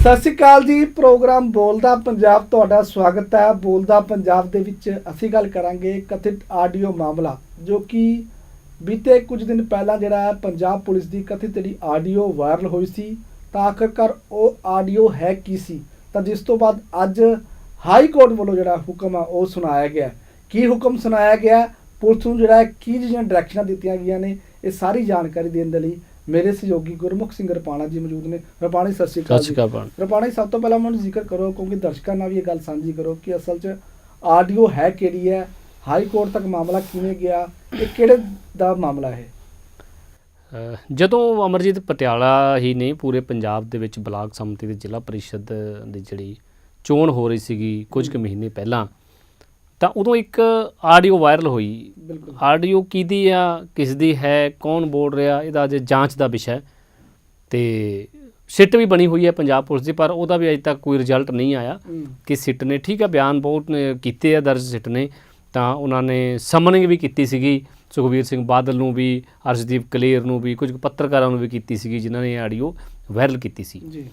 ਸਤਿ ਸ਼੍ਰੀ ਅਕਾਲ ਜੀ, ਪ੍ਰੋਗਰਾਮ ਬੋਲਦਾ ਪੰਜਾਬ ਤੁਹਾਡਾ ਸਵਾਗਤ ਹੈ। ਬੋਲਦਾ ਪੰਜਾਬ ਦੇ ਵਿੱਚ ਅਸੀਂ ਗੱਲ ਕਰਾਂਗੇ ਕਥਿਤ ਆਡੀਓ ਮਾਮਲਾ, ਜੋ ਕਿ ਬੀਤੇ ਕੁਝ ਦਿਨ ਪਹਿਲਾਂ ਜਿਹੜਾ ਹੈ, ਪੰਜਾਬ ਪੁਲਿਸ ਦੀ ਕਥਿਤ ਜਿਹੜੀ ਆਡੀਓ ਵਾਇਰਲ ਹੋਈ ਸੀ, ਤਾਂ ਆਖਰਕਾਰ ਉਹ ਆਡੀਓ ਹੈ ਕੀ ਸੀ? ਤਾਂ ਜਿਸ ਤੋਂ ਬਾਅਦ ਅੱਜ ਹਾਈ ਕੋਰਟ ਵੱਲੋਂ ਜਿਹੜਾ ਹੁਕਮ ਆ, ਉਹ ਸੁਣਾਇਆ ਗਿਆ ਕੀ ਹੁਕਮ ਸੁਣਾਇਆ ਗਿਆ ਪੁਲਿਸ ਨੂੰ ਜਿਹੜਾ ਕੀ ਜਿਹੜੀਆਂ ਡਾਇਰੈਕਸ਼ਨਾਂ ਦਿੱਤੀਆਂ ਗਈਆਂ ਨੇ, ਇਹ ਸਾਰੀ ਜਾਣਕਾਰੀ ਦੇਣ ਦੇ ਲਈ ਮੇਰੇ ਸਹਿਯੋਗੀ ਗੁਰਮੁਖ ਸਿੰਘ ਰਪਾਣਾ ਜੀ ਮੌਜੂਦ ਨੇ। ਰਪਾਣਾ ਸਤਿ ਸ਼੍ਰੀ ਅਕਾਲ ਸਤਿ ਸ਼੍ਰੀ ਅਕਾਲ। ਰਪਾਣਾ ਜੀ, ਸਭ ਤੋਂ ਪਹਿਲਾਂ ਮੈਨੂੰ ਜ਼ਿਕਰ ਕਰੋ ਕਿਉਂਕਿ ਦਰਸ਼ਕਾਂ ਨਾਲ ਵੀ ਇਹ ਗੱਲ ਸਾਂਝੀ ਕਰੋ ਕਿ ਅਸਲ 'ਚ ਆਡੀਓ ਹੈ ਕਿਹੜੀ ਹੈ ਹਾਈ ਕੋਰਟ ਤੱਕ ਮਾਮਲਾ ਕਿਵੇਂ ਗਿਆ ਇਹ ਕਿਹੜੇ ਦਾ ਮਾਮਲਾ ਹੈ? ਜਦੋਂ ਅਮਰਜੀਤ ਪਟਿਆਲਾ ਹੀ ਨਹੀਂ ਪੂਰੇ ਪੰਜਾਬ ਦੇ ਵਿੱਚ ਬਲਾਕ ਸੰਮਤੀ ਦੇ ਜ਼ਿਲ੍ਹਾ ਪਰਿਸ਼ਦ ਦੀ ਜਿਹੜੀ ਚੋਣ ਹੋ ਰਹੀ ਸੀਗੀ ਕੁਝ ਕੁ ਮਹੀਨੇ ਪਹਿਲਾਂ ਤਾਂ ਉਦੋਂ ਇੱਕ ਆਡੀਓ ਵਾਇਰਲ ਹੋਈ। ਆਡੀਓ ਕਿਹਦੀ ਆ ਕਿਸ ਦੀ ਹੈ ਕੌਣ ਬੋਲ ਰਿਹਾ ਇਹਦਾ ਅਜੇ ਜਾਂਚ ਦਾ ਵਿਸ਼ਾ ਹੈ। ਤੇ ਸਿੱਟ ਵੀ ਬਣੀ ਹੋਈ ਹੈ ਪੰਜਾਬ ਪੁਲਿਸ ਦੀ ਪਰ ਉਹਦਾ ਵੀ ਅਜੇ ਤੱਕ ਕੋਈ ਰਿਜ਼ਲਟ ਨਹੀਂ ਆਇਆ ਕਿ ਸਿੱਟ ਨੇ। ਠੀਕ ਹੈ ਬਿਆਨ ਬਹੁਤ ਕੀਤੇ ਆ ਦਰਜ ਸਿੱਟ ਨੇ। ਤਾਂ ਉਹਨਾਂ ਨੇ ਸਮਨਿੰਗ ਵੀ ਕੀਤੀ ਸੀਗੀ। ਸੁਖਬੀਰ ਸਿੰਘ ਬਾਦਲ ਨੂੰ ਵੀ ਅਰਸ਼ਦੀਪ ਕਲੇਰ ਨੂੰ ਵੀ ਕੁਝ ਪੱਤਰਕਾਰਾਂ ਨੂੰ ਵੀ ਕੀਤੀ ਸੀਗੀ ਜਿਨ੍ਹਾਂ ਨੇ ਆਡੀਓ ਵਾਇਰਲ ਕੀਤੀ ਸੀ। ਜੀ।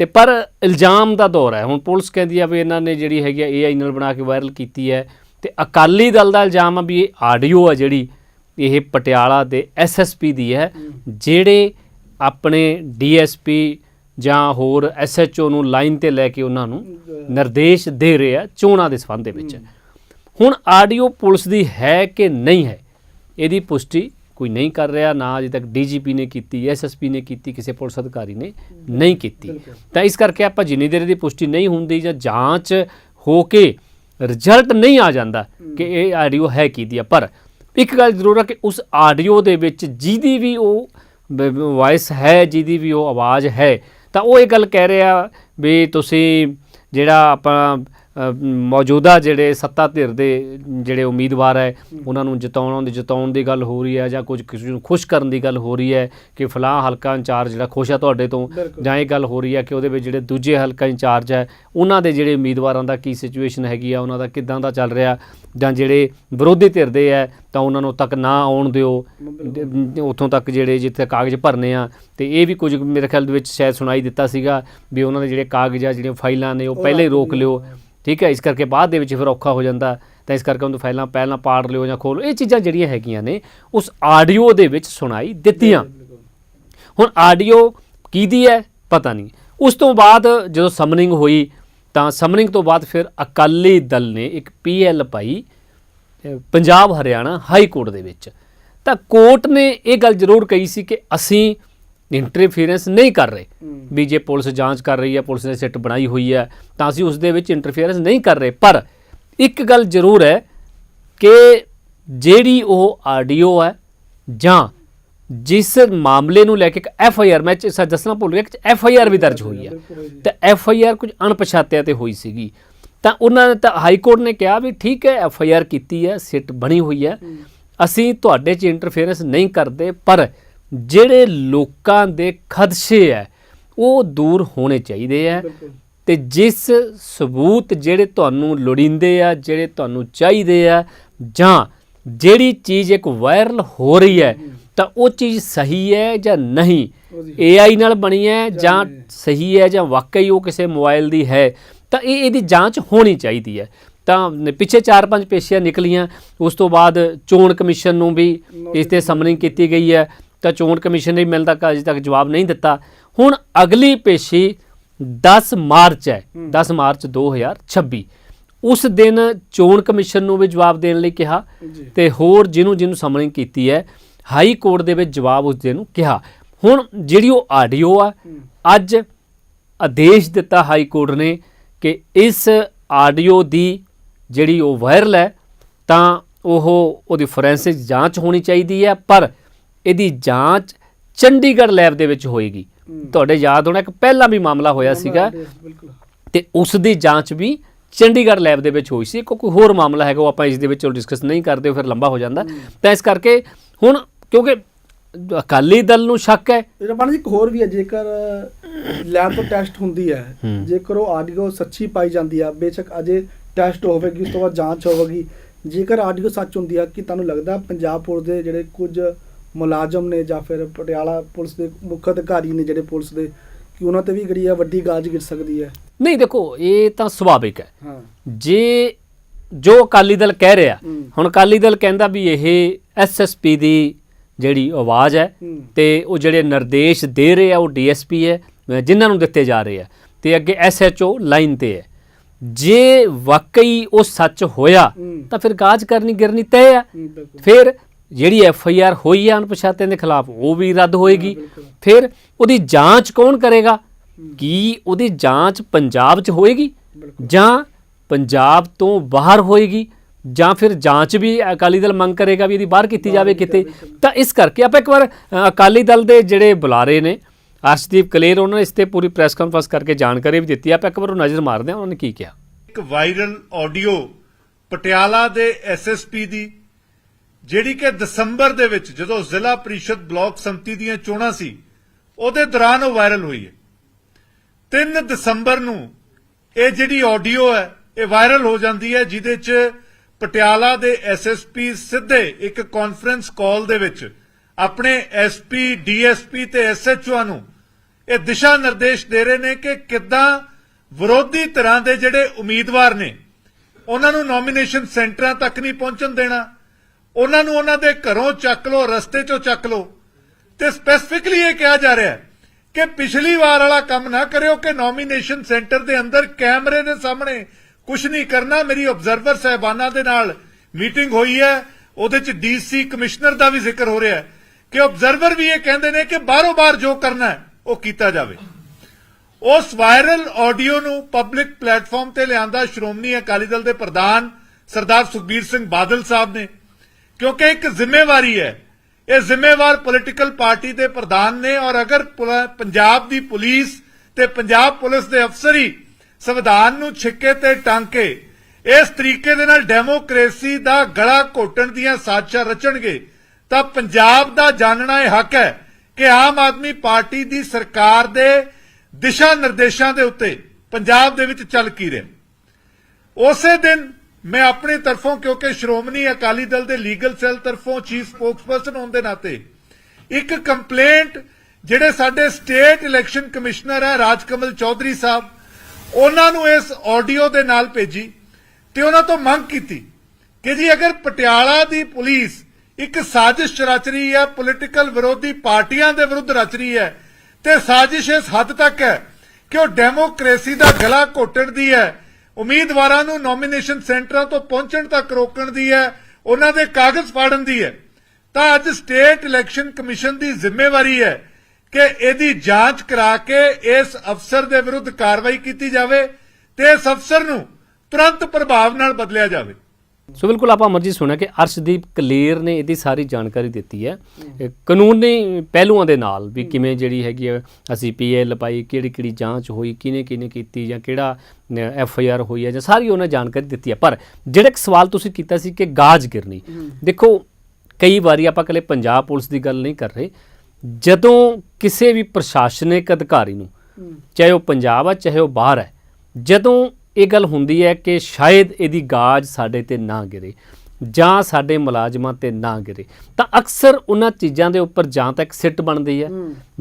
ਤੇ ਪਰ ਇਲਜ਼ਾਮ ਦਾ ਦੌਰ ਹੈ। ਹੁਣ ਪੁਲਿਸ ਕਹਿੰਦੀ ਆ ਵੀ ਇਹਨਾਂ ਨੇ ਜਿਹੜੀ ਹੈਗੀ ਏਆਈ ਨਾਲ ਬਣਾ ਕੇ ਵਾਇਰਲ ਕੀਤੀ ਹੈ ਤੇ ਅਕਾਲੀ ਦਲ ਦਾ ਇਲਜ਼ਾਮ ਆ ਵੀ ਇਹ ਆਡੀਓ ਆ ਜਿਹੜੀ ਇਹ ਪਟਿਆਲਾ ਦੇ ਐਸਐਸਪੀ ਦੀ ਹੈ। ਜਿਹੜੇ ਆਪਣੇ ਡੀਐਸਪੀ ਜਾਂ ਹੋਰ ਐਸਐਚਓ ਨੂੰ ਲਾਈਨ ਤੇ ਲੈ ਕੇ ਉਹਨਾਂ ਨੂੰ ਨਿਰਦੇਸ਼ ਦੇ ਰਹੇ ਆ ਚੋਣਾਂ ਦੇ ਸੰਬੰਧ ਦੇ ਵਿੱਚ। ਹੁਣ ਆਡੀਓ ਪੁਲਿਸ ਦੀ ਹੈ ਕਿ ਨਹੀਂ ਹੈ? ਇਹਦੀ ਪੁਸ਼ਟੀ ਕੋਈ ਨਹੀਂ ਕਰ ਰਿਹਾ ਨਾ ਅਜੇ ਤੱਕ ਡੀਜੀਪੀ ਨੇ ਕੀਤੀ ਐਸਐਸਪੀ ਨੇ ਕੀਤੀ ਕਿਸੇ ਪੁਲਿਸ ਅਧਿਕਾਰੀ ਨੇ ਨਹੀਂ ਕੀਤੀ। ਤਾਂ ਇਸ ਕਰਕੇ ਆਪਾਂ ਜਿੰਨੀ ਦੇਰ ਦੀ ਪੁਸ਼ਟੀ ਨਹੀਂ ਹੁੰਦੀ ਜਾਂ ਜਾਂਚ ਹੋ ਕੇ ਰਿਜ਼ਲਟ ਨਹੀਂ ਆ ਜਾਂਦਾ ਕਿ ਇਹ ਆਡੀਓ ਹੈ ਕਿਹਦੀ ਆ। ਪਰ ਇੱਕ ਗੱਲ ਜ਼ਰੂਰ ਹੈ ਕਿ ਉਸ ਆਡੀਓ ਦੇ ਵਿੱਚ ਜਿਹਦੀ ਵੀ ਉਹ ਵਾਇਸ ਹੈ ਜਿਹਦੀ ਵੀ ਉਹ ਆਵਾਜ਼ ਹੈ ਤਾਂ ਉਹ ਇਹ ਗੱਲ ਕਹਿ ਰਿਹਾ ਵੀ ਤੁਸੀਂ ਜਿਹੜਾ ਆਪਾਂ ਮੌਜੂਦਾ ਜਿਹੜੇ ਸੱਤਾ ਧਿਰ ਦੇ ਜਿਹੜੇ ਉਮੀਦਵਾਰ ਹੈ ਉਹਨਾਂ ਨੂੰ ਜਿਤਾਉਣ ਦੀ ਜਿਤਾਉਣ ਦੀ ਗੱਲ ਹੋ ਰਹੀ ਹੈ ਜਾਂ ਕੁਝ ਕਿਸੇ ਨੂੰ ਖੁਸ਼ ਕਰਨ ਦੀ ਗੱਲ ਹੋ ਰਹੀ ਹੈ ਕਿ ਫਲਾਹ ਹਲਕਾ ਇੰਚਾਰਜ ਜਿਹੜਾ ਖੁਸ਼ ਆ ਤੁਹਾਡੇ ਤੋਂ। ਜਾਂ ਇਹ ਗੱਲ ਹੋ ਰਹੀ ਹੈ ਕਿ ਉਹਦੇ ਵਿੱਚ ਜਿਹੜੇ ਦੂਜੇ ਹਲਕਾ ਇੰਚਾਰਜ ਹੈ ਉਹਨਾਂ ਦੇ ਜਿਹੜੇ ਉਮੀਦਵਾਰਾਂ ਦਾ ਕੀ ਸਿਚੁਏਸ਼ਨ ਹੈਗੀ ਆ ਉਹਨਾਂ ਦਾ ਕਿਦਾਂ ਦਾ ਚੱਲ ਰਿਹਾ ਜਾਂ ਜਿਹੜੇ ਵਿਰੋਧੀ ਧਿਰ ਦੇ ਹੈ ਤਾਂ ਉਹਨਾਂ ਨੂੰ ਤੱਕ ਨਾ ਆਉਣ ਦਿਓ। ਉੱਥੋਂ ਤੱਕ ਜਿਹੜੇ ਜਿੱਥੇ ਕਾਗਜ਼ ਭਰਨੇ ਆ ਤੇ ਇਹ ਵੀ ਕੁਝ ਮੇਰੇ ਖਿਆਲ ਦੇ ਵਿੱਚ ਸ਼ਾਇਦ ਸੁਣਾਈ ਦਿੱਤਾ ਸੀਗਾ ਵੀ ਉਹਨਾਂ ਦੇ ਜਿਹੜੇ ਕਾਗਜ਼ ਆ ਜਿਹੜੀਆਂ ਫਾਈਲਾਂ ਨੇ ਉਹ ਪਹਿਲੇ ਹੀ ਰੋਕ ਲਿਓ। ਠੀਕ ਹੈ, ਇਸ ਕਰਕੇ ਬਾਅਦ ਦੇ ਵਿੱਚ ਫਿਰ ਔਖਾ ਹੋ ਜਾਂਦਾ। ਤਾਂ ਇਸ ਕਰਕੇ ਉਹਨੂੰ ਫਾਈਲਾਂ ਪਹਿਲਾਂ ਪਾੜ ਲਿਓ ਜਾਂ ਖੋਲ ਇਹ ਚੀਜ਼ਾਂ ਜਿਹੜੀਆਂ ਹੈਗੀਆਂ ਨੇ, ਉਸ ਆਡੀਓ ਦੇ ਵਿੱਚ ਸੁਣਾਈ ਦਿੱਤੀਆਂ। ਹੁਣ ਆਡੀਓ ਕਿਹਦੀ ਹੈ? ਪਤਾ ਨਹੀਂ। ਉਸ ਤੋਂ ਬਾਅਦ ਜਦੋਂ ਸਮਨਿੰਗ ਹੋਈ, ਤਾਂ ਸਮਨਿੰਗ ਤੋਂ ਬਾਅਦ ਫਿਰ ਅਕਾਲੀ ਦਲ ਨੇ ਇੱਕ ਪੀਐਲ ਪਾਈ ਪੰਜਾਬ ਹਰਿਆਣਾ ਹਾਈ ਕੋਰਟ ਦੇ ਵਿੱਚ। ਤਾਂ ਕੋਰਟ ਨੇ ਇਹ ਗੱਲ ਜ਼ਰੂਰ ਕਹੀ ਸੀ ਕਿ ਅਸੀਂ ਇੰਟਰਫੀਰੈਂਸ ਨਹੀਂ ਕਰ ਰਹੇ। ਵੀ ਜੇ ਪੁਲਿਸ ਜਾਂਚ ਕਰ ਰਹੀ ਹੈ ਪੁਲਿਸ ਨੇ ਸਿੱਟ ਬਣਾਈ ਹੋਈ ਹੈ ਤਾਂ ਅਸੀਂ ਉਸ ਦੇ ਵਿੱਚ ਇੰਟਰਫੀਅਰੈਂਸ ਨਹੀਂ ਕਰ ਰਹੇ। ਪਰ ਇੱਕ ਗੱਲ ਜ਼ਰੂਰ ਹੈ ਕਿ ਜਿਹੜੀ ਉਹ ਆਡੀਓ ਹੈ ਜਾਂ ਜਿਸ ਮਾਮਲੇ ਨੂੰ ਲੈ ਕੇ ਇੱਕ ਐਫ ਆਈ ਆਰ ਮੈਂ ਚ- ਦੱਸਣਾ ਭੁੱਲ ਗਿਆ ਕਿ ਐਫ ਆਈ ਆਰ ਵੀ ਦਰਜ ਹੋਈ ਹੈ। ਤੇ ਐਫ ਆਈ ਆਰ ਕੁਝ ਅਣਪਛਾਤਿਆਂ ਤੇ ਹੋਈ ਸੀਗੀ। ਤਾਂ ਉਹਨਾਂ ਨੇ ਤਾਂ ਹਾਈ ਕੋਰਟ ਨੇ ਕਿਹਾ ਵੀ ਠੀਕ ਹੈ ਐਫ ਆਈ ਆਰ ਕੀਤੀ ਹੈ ਸਿੱਟ ਬਣੀ ਹੋਈ ਹੈ। ਹੂੰ, ਅਸੀਂ ਤੁਹਾਡੇ 'ਚ ਇੰਟਰਫੇਰੈਂਸ ਨਹੀਂ ਕਰਦੇ ਪਰ ਜਿਹੜੇ ਲੋਕਾਂ ਦੇ ਖਦਸ਼ੇ ਹੈ ਉਹ ਦੂਰ ਹੋਣੇ ਚਾਹੀਦੇ ਬਿਲਕੁਲ। ਤੇ ਜਿਸ ਸਬੂਤ ਜਿਹੜੇ ਤੁਹਾਨੂੰ ਲੋੜੀਂਦੇ ਆ ਜਿਹੜੇ ਤੁਹਾਨੂੰ ਚਾਹੀਦੇ ਆ ਜਾਂ ਜਿਹੜੀ ਚੀਜ਼ ਇੱਕ ਵਾਇਰਲ ਹੋ ਰਹੀ ਹੈ। ਤਾਂ ਉਹ ਚੀਜ਼ ਸਹੀ ਹੈ ਜਾਂ ਨਹੀਂ? AI ਨਾਲ ਬਣੀ ਹੈ ਜਾਂ। ਸਹੀ ਹੈ ਜਾਂ ਵਾਕਈ ਉਹ ਕਿਸੇ ਮੋਬਾਈਲ ਦੀ ਹੈ ਤਾਂ ਇਹ ਇਹਦੀ ਜਾਂਚ ਹੋਣੀ ਚਾਹੀਦੀ ਹੈ ਤਾਂ ਪਿੱਛੇ 4-5 ਪੇਸ਼ੀਆਂ ਨਿਕਲੀਆਂ ਉਸ ਤੋਂ ਬਾਅਦ ਚੋਣ ਕਮਿਸ਼ਨ ਨੂੰ ਵੀ ਇਸ ਤੇ ਸਮਨਿੰਗ ਕੀਤੀ ਗਈ ਹੈ ਤਾਂ ਚੋਣ ਕਮਿਸ਼ਨ ਨੇ ਮਿਲਦਾ ਕਿ ਅਜੇ ਤੱਕ ਜਵਾਬ ਨਹੀਂ ਦਿੱਤਾ। ਹੁਣ ਅਗਲੀ ਪੇਸ਼ੀ 10 ਮਾਰਚ ਹੈ ਹੂੰ। 10 ਮਾਰਚ 2026 ਉਸ ਦਿਨ ਚੋਣ ਕਮਿਸ਼ਨ ਨੂੰ ਵੀ ਜਵਾਬ ਦੇਣ ਲਈ ਕਿਹਾ ਤੇ ਹੋਰ ਜਿਹਨੂੰ ਜਿਹਨੂੰ ਸਮਨਿੰਗ ਕੀਤੀ ਹੈ ਹਾਈ ਕੋਰਟ ਦੇ ਵਿੱਚ ਜਵਾਬ ਉਸ ਦੇ ਨੂੰ ਕਿਹਾ। ਹੁਣ ਜਿਹੜੀ ਉਹ ਆਡੀਓ ਆ ਅੱਜ ਆਦੇਸ਼ ਦਿੱਤਾ ਹਾਈ ਕੋਰਟ ਨੇ ਕਿ ਇਸ ਆਡੀਓ ਦੀ ਜਿਹੜੀ ਉਹ ਵਾਇਰਲ ਹੈ ਤਾਂ ਉਹ ਉਹਦੀ ਫੋਰੈਂਸਿਕ ਜਾਂਚ ਹੋਣੀ ਚਾਹੀਦੀ ਹੈ ਪਰ ਇਹਦੀ ਜਾਂਚ ਚੰਡੀਗੜ੍ਹ ਲੈਬ ਦੇ ਵਿੱਚ ਹੋਏਗੀ। ਤੁਹਾਡੇ ਯਾਦ ਹੋਣਾ ਇੱਕ ਪਹਿਲਾਂ ਵੀ ਮਾਮਲਾ ਹੋਇਆ ਸੀਗਾ। ਤੇ ਉਸ ਦੀ ਜਾਂਚ ਵੀ ਚੰਡੀਗੜ੍ਹ ਲੈਬ ਦੇ ਵਿੱਚ ਹੋਈ ਸੀ। ਕੋਈ ਹੋਰ ਮਾਮਲਾ ਹੈਗਾ ਉਹ ਆਪਾਂ ਇਸ ਦੇ ਵਿੱਚ ਡਿਸਕਸ ਨਹੀਂ ਕਰਦੇ ਫਿਰ ਲੰਬਾ ਹੋ ਜਾਂਦਾ। ਤਾਂ ਇਸ ਕਰਕੇ ਹੁਣ ਕਿਉਂਕਿ ਅਕਾਲੀ ਦਲ ਨੂੰ ਸ਼ੱਕ ਹੈ। ਰਪਾਣਾ ਜੀ ਇੱਕ ਹੋਰ ਵੀ ਹੈ ਜੇਕਰ ਲੈਬ ਤੋਂ ਟੈਸਟ ਹੁੰਦੀ ਹੂੰ। ਜੇਕਰ ਉਹ ਆਡੀਓ ਸੱਚੀ ਪਾਈ ਜਾਂਦੀ ਆ ਬੇਸ਼ੱਕ ਅਜੇ ਟੈਸਟ ਹੋਵੇਗੀ ਉਸ ਤੋਂ ਬਾਅਦ ਜਾਂਚ ਹੋਵੇਗੀ। ਜੇਕਰ ਆਡੀਓ ਸੱਚ ਹੁੰਦੀ ਆ ਕਿ ਤੁਹਾਨੂੰ ਲੱਗਦਾ ਪੰਜਾਬ ਪੁਲਿਸ ਦੇ ਜਿਹੜੇ ਕੁਝ ਮੁਲਾਜ਼ਮ ਨੇ ਜਾਂ ਫਿਰ ਪਟਿਆਲਾ ਪੁਲਿਸ ਦੇ ਮੁੱਖ ਅਧਿਕਾਰੀ ਨੇ ਜਿਹੜੇ ਪੁਲਿਸ ਦੇ ਕਿ ਉਹਨਾਂ ਤੇ ਵੀ ਜਿਹੜੀ ਆ ਵੱਡੀ ਗਾਜ ਗਿਰ ਸਕਦੀ ਹੈ ਨਹੀਂ ਦੇਖੋ ਇਹ ਤਾਂ ਸੁਭਾਵਿਕ ਹੈ ਹਾਂ ਜੇ ਜੋ ਅਕਾਲੀ ਦਲ ਕਹਿ ਰਿਹਾ। ਹੁਣ ਅਕਾਲੀ ਦਲ ਕਹਿੰਦਾ ਵੀ ਇਹ ਐਸਐਸਪੀ ਦੀ ਜਿਹੜੀ ਆਵਾਜ਼ ਹੈ। ਤੇ ਉਹ ਜਿਹੜੇ ਨਿਰਦੇਸ਼ ਦੇ ਰਹੇ ਆ ਉਹ ਡੀਐਸਪੀ ਹੈ ਜਿਨ੍ਹਾਂ ਨੂੰ ਦਿੱਤੇ ਜਾ ਰਹੇ ਆ ਤੇ ਅੱਗੇ ਐਸਐਚਓ ਲਾਈਨ ਤੇ ਹੈ ਜੇ ਵਾਕਈ ਉਹ ਸੱਚ ਹੋਇਆ। ਤਾਂ ਫਿਰ ਗਾਜ ਕਰਨੀ ਗਿਰਨੀ ਤੈਅ ਆ ਹੂੰ, ਫਿਰ ਜਿਹੜੀ ਐਫ ਆਈ ਆਰ ਹੋਈ ਹੈ ਅਣਪਛਾਤੇ ਦੇ ਖਿਲਾਫ, ਉਹ ਵੀ ਰੱਦ ਹੋਏਗੀ। ਫਿਰ ਉਹਦੀ ਜਾਂਚ ਕੌਣ ਕਰੇਗਾ? ਕੀ ਉਹਦੀ ਜਾਂਚ ਪੰਜਾਬ 'ਚ ਹੋਏਗੀ? ਜਾਂ ਪੰਜਾਬ ਤੋਂ ਬਾਹਰ ਹੋਏਗੀ? ਜਾਂ ਫਿਰ ਜਾਂਚ ਵੀ ਅਕਾਲੀ ਦਲ ਮੰਗ ਕਰੇਗਾ ਵੀ ਇਹਦੀ ਬਾਹਰ ਕੀਤੀ ਜਾਵੇ ਕਿਤੇ? ਤਾਂ ਇਸ ਕਰਕੇ ਆਪਾਂ ਇੱਕ ਵਾਰ ਅਕਾਲੀ ਦਲ ਦੇ ਜਿਹੜੇ ਬੁਲਾਰੇ ਨੇ, ਅਰਸ਼ਦੀਪ ਕਲੇਰ, ਉਹਨਾਂ ਨੇ ਇਸ ਤੇ ਪੂਰੀ ਪ੍ਰੈਸ ਕਾਨਫਰੰਸ ਕਰਕੇ ਜਾਣਕਾਰੀ ਵੀ ਦਿੱਤੀ। ਆਪਾਂ ਇੱਕ ਵਾਰ ਉਹ ਨਜ਼ਰ ਮਾਰਦੇ ਹਾਂ, ਉਹਨਾਂ ਨੇ ਕੀ ਕਿਹਾ। ਇੱਕ ਵਾਇਰਲ ਆਡੀਓ ਪਟਿਆਲਾ ਦੇ ਐਸਐਸਪੀ ਦੀ ਜਿਹੜੀ ਕਿ ਦਸੰਬਰ ਦੇ ਵਿੱਚ ਜਦੋਂ ਜ਼ਿਲ੍ਹਾ ਪ੍ਰੀਸ਼ਦ ਬਲਾਕ ਸੰਮਤੀ ਦੀਆਂ ਚੋਣਾਂ ਸੀ, ਉਹਦੇ ਦੌਰਾਨ ਉਹ ਵਾਇਰਲ ਹੋਈ ਹੈ। 3 ਦਸੰਬਰ ਨੂੰ ਇਹ ਜਿਹੜੀ ਆਡੀਓ ਹੈ, ਇਹ ਵਾਇਰਲ ਹੋ ਜਾਂਦੀ ਹੈ, ਜਿਹਦੇ 'ਚ ਪਟਿਆਲਾ ਦੇ ਐਸਐਸਪੀ ਸਿੱਧੇ ਇੱਕ ਕਾਨਫਰੰਸ ਕਾਲ ਦੇ ਵਿੱਚ ਆਪਣੇ ਐਸਪੀ ਡੀਐਸਪੀ ਤੇ ਐਸਐਚਓ ਨੂੰ ਇਹ ਦਿਸ਼ਾ ਨਿਰਦੇਸ਼ ਦੇ ਰਹੇ ਨੇ ਕਿ ਕਿੱਦਾਂ ਵਿਰੋਧੀ ਧਿਰਾਂ ਦੇ ਜਿਹੜੇ ਉਮੀਦਵਾਰ ਨੇ, ਉਹਨਾਂ ਨੂੰ ਨੋਮੀਨੇਸ਼ਨ ਸੈਂਟਰਾਂ ਤੱਕ ਨਹੀਂ ਪਹੁੰਚਣ ਦੇਣਾ। ਉਹਨਾਂ ਨੂੰ ਉਹਨਾਂ ਦੇ ਘਰੋਂ ਚੱਕ ਲਓ, ਰਸਤੇ 'ਚੋਂ ਚੱਕ ਲਓ। ਤੇ ਸਪੈਸੀਫਿਕਲੀ ਇਹ ਕਿਹਾ ਜਾ ਰਿਹਾ ਹੈ ਕਿ ਪਿਛਲੀ ਵਾਰ ਵਾਲਾ ਕੰਮ ਨਾ ਕਰਿਓ ਕਿ ਨੋਮੀਨੇਸ਼ਨ ਸੈਂਟਰ ਦੇ ਅੰਦਰ ਕੈਮਰੇ ਦੇ ਸਾਹਮਣੇ ਕੁਝ ਨਹੀਂ ਕਰਨਾ। ਮੇਰੀ ਆਬਜ਼ਰਵਰ ਸਹਿਬਾਨਾਂ ਦੇ ਨਾਲ ਮੀਟਿੰਗ ਹੋਈ ਹੈ। ਉਹਦੇ 'ਚ ਡੀਸੀ ਕਮਿਸ਼ਨਰ ਦਾ ਵੀ ਜ਼ਿਕਰ ਹੋ ਰਿਹਾ ਹੈ ਕਿ ਆਬਜ਼ਰਵਰ ਵੀ ਇਹ ਕਹਿੰਦੇ ਨੇ ਕਿ ਬਾਹਰੋਂ ਬਾਹਰ ਜੋ ਕਰਨਾ ਹੈ, ਉਹ ਕੀਤਾ ਜਾਵੇ। ਉਸ ਵਾਇਰਲ ਆਡੀਓ ਨੂੰ ਪਬਲਿਕ ਪਲੇਟਫਾਰਮ ਤੇ ਲਿਆਂਦਾ ਸ਼੍ਰੋਮਣੀ ਅਕਾਲੀ ਦਲ ਦੇ ਪ੍ਰਧਾਨ ਸਰਦਾਰ ਸੁਖਬੀਰ ਸਿੰਘ ਬਾਦਲ ਸਾਹਿਬ ਨੇ। ਕਿਉਂਕਿ ਇੱਕ ਜ਼ਿੰਮੇਵਾਰੀ ਹੈ। ਇਹ ਜ਼ਿੰਮੇਵਾਰ ਪੋਲੀਟੀਕਲ ਪਾਰਟੀ ਦੇ ਪ੍ਰਧਾਨ ਨੇ ਔਰ ਅਗਰ ਪੰਜਾਬ ਦੀ ਪੁਲਿਸ ਤੇ ਪੰਜਾਬ ਪੁਲਿਸ ਦੇ ਅਫਸਰ ਹੀ ਸੰਵਿਧਾਨ ਨੂੰ ਛਿੱਕੇ ਤੇ ਟਾਂਕੇ, ਇਸ ਤਰੀਕੇ ਦੇ ਨਾਲ ਡੈਮੋਕ੍ਰੇਸੀ ਦਾ ਗਲਾ ਘੋਟਣ ਦੀਆਂ ਸਾਜ਼ਿਸ਼ਾਂ ਰਚਣਗੇ, ਤਾਂ ਪੰਜਾਬ ਦਾ ਜਾਣਨਾ ਇਹ ਹੱਕ ਹੈ ਕਿ ਆਮ ਆਦਮੀ ਪਾਰਟੀ ਦੀ ਸਰਕਾਰ ਦੇ ਦਿਸ਼ਾ ਨਿਰਦੇਸ਼ਾਂ ਦੇ ਉੱਤੇ ਪੰਜਾਬ ਦੇ ਵਿੱਚ ਚੱਲ ਕੀ ਰਿਹਾ। ਉਸੇ ਦਿਨ ਮੈਂ ਆਪਣੀ ਤਰਫੋਂ, ਕਿਉਂਕਿ ਸ਼੍ਰੋਮਣੀ ਅਕਾਲੀ ਦਲ ਦੇ ਲੀਗਲ ਸੈੱਲ ਤਰਫੋਂ ਚੀਫ ਸਪੋਕਸਪਰਸਨ ਹੋਣ ਦੇ ਨਾਤੇ, ਇੱਕ ਕੰਪਲੇਂਟ ਜਿਹੜੇ ਸਾਡੇ ਸਟੇਟ ਇਲੈਕਸ਼ਨ ਕਮਿਸ਼ਨਰ ਹੈ ਰਾਜਕਮਲ ਚੌਧਰੀ ਸਾਹਿਬ, ਉਹਨਾਂ ਨੂੰ ਇਸ ਆਡੀਓ ਦੇ ਨਾਲ ਭੇਜੀ ਤੇ ਉਹਨਾਂ ਤੋਂ ਮੰਗ ਕੀਤੀ ਕਿ ਜੀ ਅਗਰ ਪਟਿਆਲਾ ਦੀ ਪੁਲਿਸ ਇੱਕ ਸਾਜ਼ਿਸ਼ ਰਚ ਰਹੀ ਹੈ ਪੋਲੀਟੀਕਲ ਵਿਰੋਧੀ ਪਾਰਟੀਆਂ ਦੇ ਵਿਰੁੱਧ ਰਚ ਰਹੀ ਹੈ, ਤੇ ਸਾਜ਼ਿਸ਼ ਇਸ ਹੱਦ ਤੱਕ ਹੈ ਕਿ ਉਹ ਡੈਮੋਕ੍ਰੇਸੀ ਦਾ ਗਲਾ ਘੋਟਣ ਦੀ ਹੈ ਉਮੀਦਵਾਰਾਂ ਨੂੰ ਨੋਮੀਨੇਸ਼ਨ ਸੈਂਟਰਾਂ ਤੋਂ ਪਹੁੰਚਣ ਤੱਕ ਰੋਕਣ ਦੀ ਹੈ, ਉਹਨਾਂ ਦੇ ਕਾਗਜ਼ ਫਾੜਨ ਦੀ ਹੈ। ਤਾਂ ਅੱਜ ਸਟੇਟ ਇਲੈਕਸ਼ਨ ਕਮਿਸ਼ਨ ਦੀ ਜ਼ਿੰਮੇਵਾਰੀ ਹੈ ਕਿ ਇਹਦੀ ਜਾਂਚ ਕਰਾ ਕੇ ਇਸ ਅਫਸਰ ਦੇ ਵਿਰੁੱਧ ਕਾਰਵਾਈ ਕੀਤੀ ਜਾਵੇ ਤੇ ਇਸ ਅਫਸਰ ਨੂੰ ਤੁਰੰਤ ਪ੍ਰਭਾਵ ਨਾਲ ਬਦਲਿਆ ਜਾਵੇ। ਸੋ ਬਿਲਕੁਲ ਆਪਾਂ ਮਰਜ਼ੀ ਸੁਣਿਆ ਕਿ ਅਰਸ਼ਦੀਪ ਕਲੇਰ ਨੇ ਇਹਦੀ ਸਾਰੀ ਜਾਣਕਾਰੀ ਦਿੱਤੀ ਹੈ। ਕਾਨੂੰਨੀ ਪਹਿਲੂਆਂ ਦੇ ਨਾਲ ਵੀ ਕਿਵੇਂ ਜਿਹੜੀ ਹੈਗੀ ਹੈ ਅਸੀਂ ਪੀਐਲ ਪਾਈ ਕਿਹੜੀ ਕਿਹੜੀ ਜਾਂਚ ਹੋਈ ਕਿਨੇ ਕਿਨੇ ਕੀਤੀ ਜਾਂ ਕਿਹੜਾ ਐਫ ਆਈ ਆਰ ਹੋਈ ਹੈ ਜਾਂ ਸਾਰੀ ਉਹਨੇ ਜਾਣਕਾਰੀ ਦਿੱਤੀ ਹੈ। ਪਰ ਜਿਹੜਾ ਇੱਕ ਸਵਾਲ ਤੁਸੀਂ ਕੀਤਾ ਸੀ ਕਿ ਗਾਜ ਗਿਰਨੀ ਦੇਖੋ ਕਈ ਵਾਰੀ ਆਪਾਂ ਕੱਲੇ ਪੰਜਾਬ ਪੁਲਿਸ ਦੀ ਗੱਲ ਨਹੀਂ ਕਰ ਰਹੇ। ਜਦੋਂ ਕਿਸੇ ਵੀ ਪ੍ਰਸ਼ਾਸਨਿਕ ਅਧਿਕਾਰੀ ਨੂੰ ਚਾਹੇ ਉਹ ਪੰਜਾਬ ਆ ਚਾਹੇ ਉਹ ਬਾਹਰ ਹੈ ਜਦੋਂ ਇਹ ਗੱਲ ਹੁੰਦੀ ਹੈ ਕਿ ਸ਼ਾਇਦ ਇਹਦੀ ਗਾਜ ਸਾਡੇ ਤੇ ਨਾ ਗਿਰੇ ਜਾਂ ਸਾਡੇ ਮੁਲਾਜ਼ਮਾਂ ਤੇ ਨਾ ਗਿਰੇ। ਤਾਂ ਅਕਸਰ ਉਹਨਾਂ ਚੀਜ਼ਾਂ ਦੇ ਉੱਪਰ ਜਾਂ ਤਾਂ ਇੱਕ ਸਿੱਟ ਬਣਦੀ ਹੈ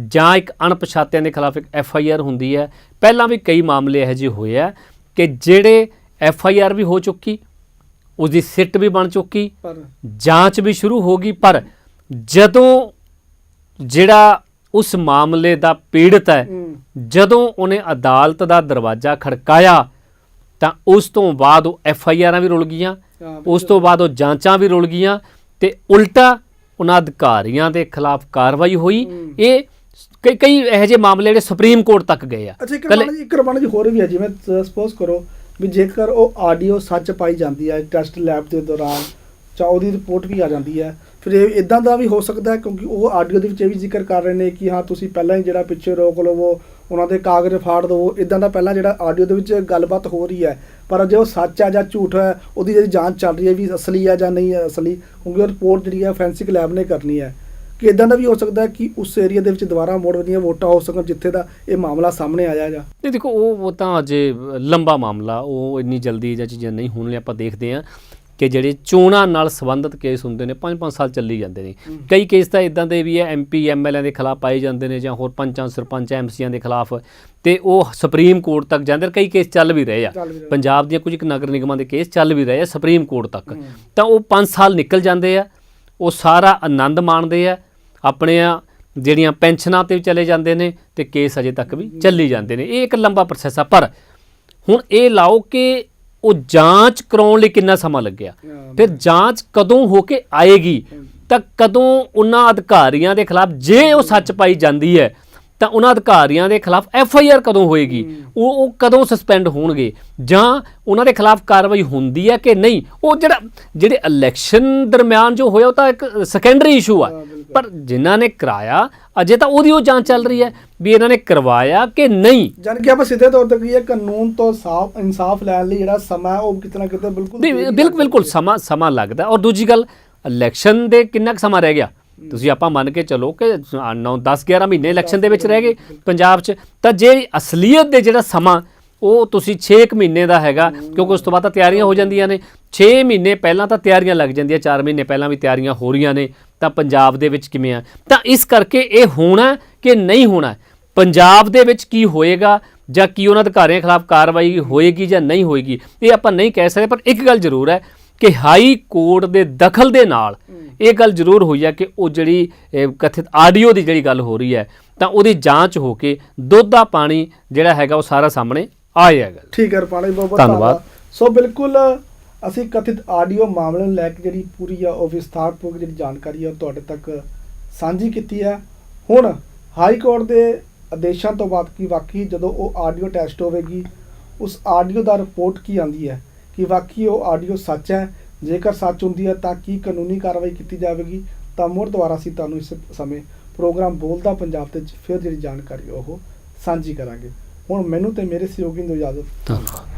ਜਾਂ ਇੱਕ ਅਣਪਛਾਤਿਆਂ ਦੇ ਖਿਲਾਫ ਇੱਕ ਐਫ ਆਈ ਆਰ ਹੁੰਦੀ ਹੈ। ਪਹਿਲਾਂ ਵੀ ਕਈ ਮਾਮਲੇ ਇਹੋ ਜਿਹੇ ਹੋਏ ਆ ਕਿ ਜਿਹੜੇ ਐਫ ਆਈ ਆਰ ਵੀ ਹੋ ਚੁੱਕੀ ਉਹਦੀ ਸਿੱਟ ਵੀ ਬਣ ਚੁੱਕੀ ਪਰ ਜਾਂਚ ਵੀ ਸ਼ੁਰੂ ਹੋ ਗਈ ਪਰ ਜਦੋਂ ਜਿਹੜਾ ਉਸ ਮਾਮਲੇ ਦਾ ਪੀੜਤ ਹੂੰ। ਜਦੋਂ ਉਹਨੇ ਅਦਾਲਤ ਦਾ ਦਰਵਾਜ਼ਾ ਖੜਕਾਇਆ ਤਾਂ ਉਸ ਤੋਂ ਬਾਅਦ ਉਹ ਐਫ ਆਈ ਆਰਾਂ ਵੀ ਰੁਲ ਗਈਆਂ ਉਸ ਤੋਂ ਬਾਅਦ ਉਹ ਜਾਂਚਾਂ ਵੀ ਰੁਲ ਗਈਆਂ ਤੇ ਉਲਟਾ ਉਹਨਾਂ ਅਧਿਕਾਰੀਆਂ ਦੇ ਖਿਲਾਫ ਕਾਰਵਾਈ ਹੋਈ। ਇਹ ਕਈ ਕਈ ਇਹੋ ਜਿਹੇ ਮਾਮਲੇ ਜਿਹੜੇ ਸੁਪਰੀਮ ਕੋਰਟ ਤੱਕ ਗਏ ਆ। ਅੱਛਾ ਇੱਕ ਕੱਲੇ- ਰਮਾਨਾ ਜੀ ਇੱਕ ਰਮਾਨਾ ਜੀ ਹੋਰ ਵੀ ਹੈ ਜਿਵੇਂ ਸਪੋਜ਼ ਕਰੋ ਵੀ ਜੇਕਰ ਉਹ ਆਡੀਓ ਸੱਚ ਪਾਈ ਜਾਂਦੀ ਹੈ ਟੈਸਟ ਲੈਬ ਦੇ ਦੌਰਾਨ ਜਾਂ ਉਹਦੀ ਰਿਪੋਰਟ ਵੀ ਆ ਜਾਂਦੀ ਹੈ ਫਿਰ ਇਹ ਇਦਾਂ ਦਾ ਵੀ ਹੋ ਸਕਦਾ ਹੈ ਕਿਉਂਕਿ ਉਹ ਆਡੀਓ ਦੇ ਵਿੱਚ ਇਹ ਵੀ ਜ਼ਿਕਰ ਕਰ ਰਹੇ ਨੇ ਕਿ ਹਾਂ ਤੁਸੀਂ ਪਹਿਲਾਂ ਹੀ ਜਿਹੜਾ ਪਿੱਛੇ ਰੋਕ ਲਵੋ ਉਹਨਾਂ ਦੇ ਕਾਗਜ਼ ਫਾੜ ਦਿਵੋ ਇਦਾਂ ਦਾ ਪਹਿਲਾਂ ਜਿਹੜਾ ਆਡੀਓ ਦੇ ਵਿੱਚ ਗੱਲਬਾਤ ਹੋ ਰਹੀ ਹੈ। ਪਰ ਜੇ ਉਹ ਸੱਚ ਹੈ ਜਾਂ ਝੂਠ ਹੈ, ਉਹਦੀ ਜਿਹੜੀ ਜਾਂਚ ਚੱਲ ਰਹੀ ਹੈ ਵੀ ਅਸਲੀ ਹੈ ਜਾਂ ਨਹੀਂ ਹੈ ਅਸਲੀ, ਕਿਉਂਕਿ ਉਹ ਰਿਪੋਰਟ ਜਿਹੜੀ ਹੈ ਫੈਂਸਿਕ ਲੈਬ ਨੇ ਕਰਨੀ ਹੈ। ਕਿ ਇਦਾਂ ਦਾ ਵੀ ਹੋ ਸਕਦਾ ਕਿ ਉਸ ਏਰੀਆ ਦੇ ਵਿੱਚ ਦੁਬਾਰਾ ਮੋੜ ਵਧੀਆਂ ਵੋਟਾਂ ਹੋ ਸਕਣ ਜਿੱਥੇ ਦਾ ਇਹ ਮਾਮਲਾ ਸਾਹਮਣੇ ਆਇਆ ਜਾਂ। ਨਹੀਂ ਦੇਖੋ, ਉਹ ਉਹ ਤਾਂ ਅਜੇ ਲੰਬਾ ਮਾਮਲਾ, ਉਹ ਇੰਨੀ ਜਲਦੀ ਜਾਂ ਚੀਜ਼ਾਂ ਨਹੀਂ ਹੋਣ ਲਈ ਆਪਾਂ ਦੇਖਦੇ ਹਾਂ। ਕਿ ਜਿਹੜੇ ਚੋਣਾਂ ਨਾਲ ਸੰਬੰਧਿਤ ਕੇਸ ਹੁੰਦੇ ਨੇ 5-5 ਸਾਲ ਚੱਲੀ ਜਾਂਦੇ ਨੇ। ਕਈ ਕੇਸ ਤਾਂ ਇਦਾਂ ਦੇ ਵੀ ਹੈ ਐਮਪੀ ਐਮਐਲਏ ਦੇ ਖਿਲਾਫ ਪਾਏ ਜਾਂਦੇ ਨੇ ਜਾਂ ਹੋਰ ਪੰਚਾਂ ਸਰਪੰਚ ਐਮਸੀਆਂ ਦੇ ਖਿਲਾਫ। ਤੇ ਉਹ ਸੁਪਰੀਮ ਕੋਰਟ ਤੱਕ ਜਾਂਦੇ ਕਈ ਕੇਸ ਚੱਲ ਵੀ ਰਹੇ ਆ। ਪੰਜਾਬ ਦੀਆਂ ਕੁਝ ਨਗਰ ਨਿਗਮਾਂ ਦੇ ਕੇਸ ਚੱਲ ਵੀ ਰਹੇ ਆ ਸੁਪਰੀਮ ਕੋਰਟ ਤੱਕ। ਤਾਂ ਉਹ 5 ਸਾਲ ਨਿਕਲ ਜਾਂਦੇ ਆ ਉਹ ਸਾਰਾ ਆਨੰਦ ਮਾਣਦੇ ਆ ਆਪਣੇ ਆ ਜਿਹੜੀਆਂ ਪੈਨਸ਼ਨਾਂ ਤੇ ਵੀ ਚਲੇ ਜਾਂਦੇ ਨੇ ਤੇ ਕੇਸ ਅਜੇ ਤੱਕ ਵੀ ਚੱਲੀ ਜਾਂਦੇ ਨੇ। ਇਹ ਇੱਕ ਲੰਬਾ ਪ੍ਰੋਸੈਸ ਆ। ਪਰ ਹੁਣ ਇਹ ਲਾਓ ਕਿ ਉਹ ਜਾਂਚ ਕਰਾਉਣ ਲਈ ਕਿੰਨਾ ਸਮਾਂ ਲੱਗਿਆ? ਫਿਰ ਜਾਂਚ ਕਦੋਂ ਹੋ ਕੇ ਆਏਗੀ? ਤਾਂ ਕਦੋਂ ਉਹਨਾਂ ਅਧਿਕਾਰੀਆਂ ਦੇ ਖਿਲਾਫ ਜੇ ਉਹ ਸੱਚ ਪਾਈ ਜਾਂਦੀ ਹੈ ਤਾਂ ਉਹਨਾਂ ਅਧਿਕਾਰੀਆਂ ਦੇ ਖਿਲਾਫ ਐਫ ਆਈ ਆਰ ਕਦੋਂ ਹੋਏਗੀ? ਉਹ ਉਹ ਕਦੋਂ ਸਸਪੈਂਡ ਹੋਣਗੇ? ਜਾਂ ਉਹਨਾਂ ਦੇ ਖਿਲਾਫ ਕਾਰਵਾਈ ਹੁੰਦੀ ਹੈ ਕਿ ਨਹੀਂ? ਉਹ ਜਿਹੜਾ ਜਿਹੜੇ ਇਲੈਕਸ਼ਨ ਦਰਮਿਆਨ ਜੋ ਹੋਇਆ ਉਹ ਤਾਂ ਇੱਕ ਸੈਕੰਡਰੀ ਇਸ਼ੂ ਆ। ਪਰ ਜਿਨ੍ਹਾਂ ਨੇ ਕਰਾਇਆ ਅਜੇ ਤਾਂ ਉਹਦੀ ਉਹ ਜਾਂਚ ਚੱਲ ਰਹੀ ਹੈ ਵੀ ਇਹਨਾਂ ਨੇ ਕਰਵਾਇਆ ਕਿ ਨਹੀਂ। ਜਾਣੀ ਕਿ ਆਪਾਂ ਸਿੱਧੇ ਤੌਰ ਤੇ ਕਹੀਏ ਕਾਨੂੰਨ ਤੋਂ ਸਾਫ਼ ਇਨਸਾਫ ਲੈਣ ਲਈ ਜਿਹੜਾ ਸਮਾਂ ਉਹ ਕਿਤੇ ਨਾ ਕਿਤੇ ਬਿਲਕੁਲ ਬਿਲਕੁਲ ਬਿਲਕੁਲ ਸਮਾਂ ਸਮਾਂ ਲੱਗਦਾ। ਔਰ ਦੂਜੀ ਗੱਲ ਇਲੈਕਸ਼ਨ ਦੇ ਕਿੰਨਾ ਕੁ ਸਮਾਂ ਰਹਿ ਗਿਆ? ਤੁਸੀਂ ਆਪਾਂ ਮੰਨ ਕੇ ਚੱਲੋ ਕਿ 9 10 11 ਮਹੀਨੇ ਇਲੈਕਸ਼ਨ ਦੇ ਵਿੱਚ ਰਹਿ ਗਏ ਪੰਜਾਬ 'ਚ ਤਾਂ ਜੇ ਅਸਲੀਅਤ ਦੇ ਜਿਹੜਾ ਸਮਾਂ ਉਹ ਤੁਸੀਂ 6 ਮਹੀਨੇ ਦਾ ਹੈਗਾ ਕਿਉਂਕਿ ਉਸ ਤੋਂ ਬਾਅਦ ਤਾਂ ਤਿਆਰੀਆਂ ਹੋ ਜਾਂਦੀਆਂ ਨੇ। 6 ਮਹੀਨੇ ਪਹਿਲਾਂ ਤਾਂ ਤਿਆਰੀਆਂ ਲੱਗ ਜਾਂਦੀਆਂ 4 ਮਹੀਨੇ ਪਹਿਲਾਂ ਵੀ ਤਿਆਰੀਆਂ ਹੋ ਰਹੀਆਂ ਨੇ ਤਾਂ ਪੰਜਾਬ ਦੇ ਵਿੱਚ ਕਿਵੇਂ ਆ? ਤਾਂ ਇਸ ਕਰਕੇ ਇਹ ਹੋਣਾ ਕਿ ਨਹੀਂ ਹੋਣਾ? ਪੰਜਾਬ ਦੇ ਵਿੱਚ ਕੀ ਹੋਏਗਾ ਜਾਂ ਕੀ ਉਹਨਾਂ ਅਧਿਕਾਰੀਆਂ ਖਿਲਾਫ ਕਾਰਵਾਈ ਹੋਏਗੀ ਜਾਂ ਨਹੀਂ ਹੋਏਗੀ ਇਹ ਆਪਾਂ ਨਹੀਂ ਕਹਿ ਸਕਦੇ ਪਰ ਇੱਕ ਗੱਲ ਜ਼ਰੂਰ ਹੈ ਕਿ ਹਾਈ ਕੋਰਟ ਦੇ ਦਖਲ ਦੇ ਨਾਲ ਇਹ ਗੱਲ ਜ਼ਰੂਰ ਹੋਈ ਹੈ ਕਿ ਉਹ ਜਿਹੜੀ ਕਥਿਤ ਆਡੀਓ ਦੀ ਜਿਹੜੀ ਗੱਲ ਹੋ ਰਹੀ ਹੈ ਤਾਂ ਉਹਦੀ ਜਾਂਚ ਹੋ ਕੇ ਦੁੱਧ ਦਾ ਪਾਣੀ ਜਿਹੜਾ ਹੈਗਾ ਉਹ ਸਾਰਾ ਸਾਹਮਣੇ ਆ ਜਾਏਗਾ ਠੀਕ ਹੈ ਰਪਾਣੀ ਬਹੁਤ ਬਹੁਤ ਧੰਨਵਾਦ। ਸੋ ਬਿਲਕੁਲ ਅਸੀਂ ਕਥਿਤ ਆਡੀਓ ਮਾਮਲੇ ਨੂੰ ਲੈ ਕੇ ਜਿਹੜੀ ਪੂਰੀ ਆ ਉਹ ਵਿਸਥਾਰਪੂਰਵਕ ਜਿਹੜੀ ਜਾਣਕਾਰੀ ਆ ਤੁਹਾਡੇ ਤੱਕ ਸਾਂਝੀ ਕੀਤੀ ਹੈ। ਹੁਣ ਹਾਈ ਕੋਰਟ ਦੇ ਆਦੇਸ਼ਾਂ ਤੋਂ ਬਾਅਦ ਕੀ ਵਾਕਈ ਜਦੋਂ ਉਹ ਆਡੀਓ ਟੈਸਟ ਹੋਵੇਗੀ ਉਸ ਆਡੀਓ ਦਾ ਰਿਪੋਰਟ ਕੀ ਆਂਦੀ ਹੈ? ਕਿ ਵਾਕਈ ਉਹ ਆਡੀਓ ਸੱਚ ਹੈ। ਜੇਕਰ ਸੱਚ ਹੁੰਦੀ ਹੈ ਤਾਂ ਕੀ ਕਾਨੂੰਨੀ ਕਾਰਵਾਈ ਕੀਤੀ ਜਾਵੇਗੀ? ਤਾਂ ਮੁੜ ਦੁਆਰਾ ਅਸੀਂ ਤੁਹਾਨੂੰ ਇਸ ਸਮੇਂ ਪ੍ਰੋਗਰਾਮ ਬੋਲਦਾ ਪੰਜਾਬ ਤੇ ਫਿਰ ਜਿਹੜੀ ਜਾਣਕਾਰੀ ਉਹ ਸਾਂਝੀ ਕਰਾਂਗੇ। ਹੁਣ ਮੈਨੂੰ ਤੇ ਮੇਰੇ ਸਹਿਯੋਗੀ ਨੂੰ ਇਜਾਜ਼ਤ। ਧੰਨਵਾਦ।